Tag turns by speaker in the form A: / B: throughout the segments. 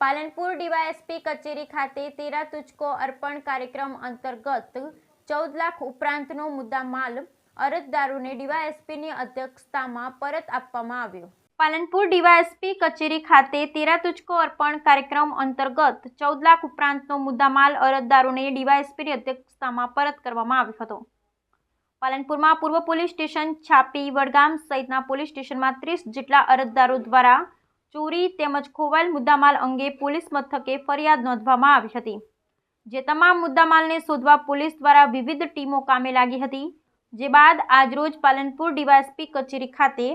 A: Palanpur DYSP કચેરી ખાતે તેરા તુચકો અર્પણ કાર્યક્રમ અંતર્ગત ચૌદ લાખ ઉપરાંતનો મુદ્દામાલ અરજદારોને ડીવાયએસપીની અધ્યક્ષતામાં પરત આપવામાં આવ્યો. પાલનપુર ડીવાયએસપી કચેરી ખાતે તેરા તુચકો અર્પણ કાર્યક્રમ અંતર્ગત ચૌદ લાખ ઉપરાંતનો મુદ્દામાલ અરજદારોને ડીવાયએસપીની અધ્યક્ષતામાં પરત કરવામાં આવ્યો હતો. પાલનપુરમાં પૂર્વ પોલીસ સ્ટેશન છાપી વડગામ સહિતના પોલીસ સ્ટેશનમાં ત્રીસ જેટલા અરજદારો દ્વારા ચોરી તેમજ ખોવાયેલ મુદ્દામાલ અંગે પોલીસ મથકે ફરિયાદ નોંધવામાં આવી હતી, જે તમામ મુદ્દામાલને શોધવા પોલીસ દ્વારા વિવિધ ટીમો કામે લાગી હતી, જે બાદ આજરોજ પાલનપુર ડીવાયએસપી કચેરી ખાતે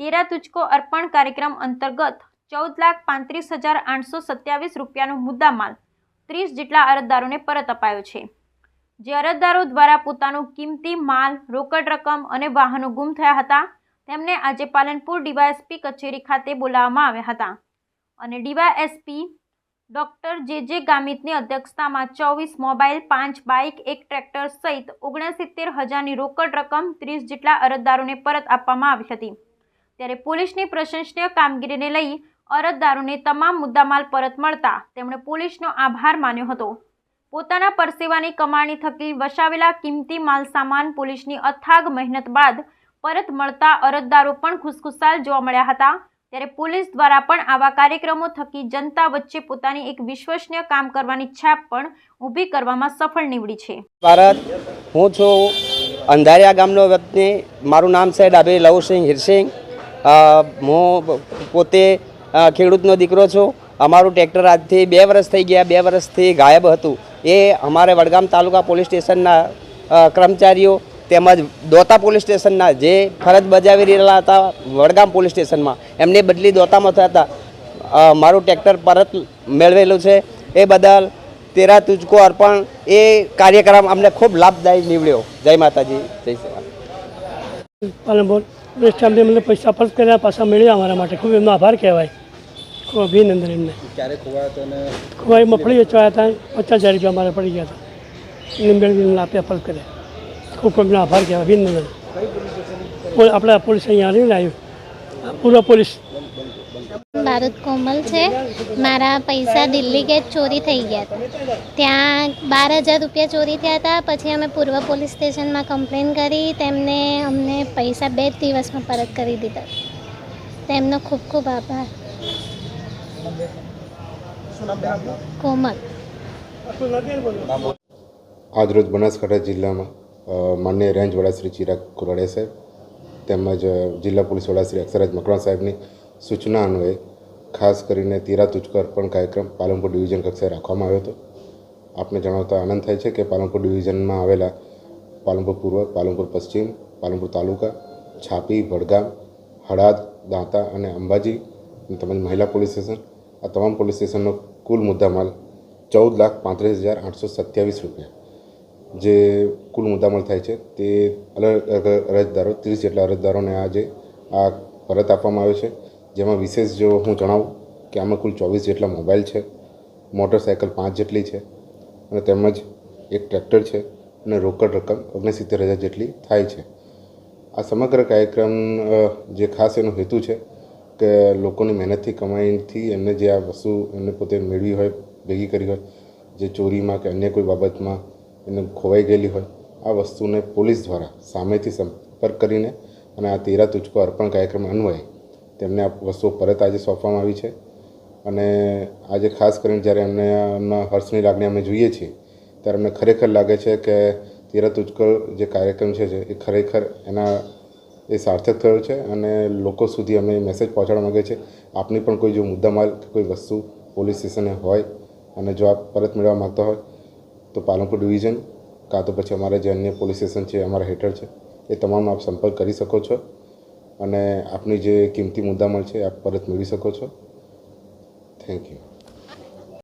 A: તેરા તુચકો અર્પણ કાર્યક્રમ અંતર્ગત ચૌદ લાખ પાંત્રીસ હજાર આઠસો સત્યાવીસ રૂપિયાનો મુદ્દામાલ ત્રીસ જેટલા અરજદારોને પરત અપાયો છે, જે અરજદારો દ્વારા પોતાનું કિંમતી માલ, રોકડ રકમ અને વાહનો ગુમ થયા હતા તેમને આજે પાલનપુર ડીવાયએસપી કચેરી ખાતે બોલાવવામાં આવ્યા હતા. અને ડીવાયએસપી ડોક્ટર જે જે ગામિતની અધ્યક્ષતામાં ચોવીસ મોબાઈલ, પાંચ બાઇક, એક ટ્રેક્ટર સહિત ઓગણસિત્તેર હજારની રોકડ રકમ ત્રીસ જેટલા અરજદારોને પરત આપવામાં આવી હતી. ત્યારે પોલીસની પ્રશંસનીય કામગીરીને લઈ અરજદારોને તમામ મુદ્દામાલ પરત મળતા તેમણે પોલીસનો આભાર માન્યો હતો. પોતાના પરસેવાની કમાણી થકી વસાવેલા કિંમતી માલસામાન પોલીસની અથાગ મહેનત બાદ પરત મળતા અરજદારો પણ ખુશખુશાલ જોવા મળ્યા હતા. ત્યારે પોલીસ દ્વારા પણ આવા કાર્યક્રમો થકી જનતા વચ્ચે પોતાની એક વિશ્વસનીય કામ કરવાની છાપ પણ ઊભી કરવામાં સફળ નીવડી છે.
B: ભારત, હું છું અંધારિયા ગામનો વતની મારું નામ છે ડાભી લવસિંહ હિરસિંહ. હું પોતે ખેડૂતનો દીકરો છું. અમારું ટ્રેક્ટર આજથી બે વર્ષ થઈ ગયા, બે વર્ષથી ગાયબ હતું. એ અમારે વડગામ તાલુકા પોલીસ સ્ટેશનના કર્મચારીઓ તેમજ દોતા પોલીસ સ્ટેશનના જે ફરજ બજાવી રહેલા હતા વડગામ પોલીસ સ્ટેશનમાં એમની બદલી દોતામાં થયા હતા. મારું ટ્રેક્ટર પરત મેળવેલું છે. એ બદલ તેરા તુજકો અર્પણ. એ કાર્યક્રમ અમને ખૂબ લાભદાયી નીવડ્યો. જય માતાજી જય શ્રી
C: પાલનપુર પૈસા પરત કર્યા પાછા મળ્યા અમારા માટે. ખૂબ એમનો આભાર કહેવાય. ખૂબ અભિનંદન એમને. ખોવાઈ મફળી વેચવાયા હતા પચાસ હજાર રૂપિયા અમારે પડી ગયા હતા. એમને મેળવીને આપ્યા પરત કર્યા. ખૂબ આભાર કહેવાય અભિનંદન આપણે પોલીસ અહીંયા આવીને આવ્યું પૂર્વ પોલીસ.
D: ભારત કોમલ છે. મારા પૈસા દિલ્હી ગેટ ચોરી થઈ ગયા હતા. ત્યાં બાર હજાર રૂપિયા ચોરી થયા હતા. પછી અમે પૂર્વ પોલીસ સ્ટેશનમાં કમ્પ્લેન કરી. તેમને અમને પૈસા બે જ દિવસમાં પરત કરી દીધા. તેમનો ખૂબ ખૂબ આભાર. કોમલ.
E: આજરોજ બનાસકાંઠા જિલ્લામાં અ, માનનીય રેન્જ વડા શ્રી ચિરાગ કુરાડિયા સાહેબ તેમજ જિલ્લા પોલીસ વડા શ્રી અક્ષરાજ મકવાણા સાહેબની સૂચના અન્વયે ખાસ કરીને તીરા તુચકર પણ કાર્યક્રમ પાલનપુર ડિવિઝન કક્ષાએ રાખવામાં આવ્યો હતો. આપને જણાવતા આનંદ થાય છે કે પાલનપુર ડિવિઝનમાં આવેલા પાલનપુર પૂર્વ પાલનપુર પશ્ચિમ પાલનપુર તાલુકા છાપી વડગામ હળાદ દાંતા અને અંબાજી તેમજ મહિલા પોલીસ સ્ટેશન. આ તમામ પોલીસ સ્ટેશનનો કુલ મુદ્દામાલ ચૌદ લાખ પાંત્રીસ હજાર આઠસો સત્યાવીસ રૂપિયા. જે કુલ મુદ્દામાલ થાય છે તે અલગ અલગ અરજદારો, ત્રીસ જેટલા અરજદારોને આજે આ પરત આપવામાં આવ્યો છે. જેમાં વિશેષ જો હું જણાવું કે આમાં કુલ ચોવીસ જેટલા મોબાઈલ છે, મોટરસાયકલ પાંચ જેટલી છે અને તેમજ એક ટ્રેક્ટર છે અને રોકડ રકમ ઓગણસિત્તેર હજાર જેટલી થાય છે. આ સમગ્ર કાર્યક્રમ જે ખાસ એનો હેતુ છે કે લોકોની મહેનતથી કમાઈથી એમને જે આ વસ્તુ એમને પોતે મેળવી હોય, ભેગી કરી હોય, જે ચોરીમાં કે અન્ય કોઈ બાબતમાં એને ખોવાઈ ગયેલી હોય. આ વસ્તુને પોલીસ દ્વારા સામેથી સંપર્ક કરીને અને આ તેરા તુચકો અર્પણ કાર્યક્રમ અન્વયે તેમને આ વસ્તુઓ પરત આજે સોંપવામાં આવી છે. અને આજે ખાસ કરીને જ્યારે અમને એમના હર્ષની લાગણી અમે જોઈએ છીએ, ત્યારે અમને ખરેખર લાગે છે કે તેરા તુચકો જે કાર્યક્રમ છે એ ખરેખર એના એ સાર્થક થયો છે અને લોકો સુધી અમે મેસેજ પહોંચાડવા માગે છે આપની પણ કોઈ જો મુદ્દામાલ કે કોઈ વસ્તુ પોલીસ સ્ટેશને હોય અને જો આપ પરત મેળવવા માગતા હોય તો પાલનપુર ડિવિઝન, કાં તો પછી અમારા જે અન્ય પોલીસ સ્ટેશન છે, અમારા હેઠળ છે, એ તમામ આપ સંપર્ક કરી શકો છો અને આપની જે કિંમતી મુદ્દામાલ છે આપ પરત મેળવી શકો છો. Thank you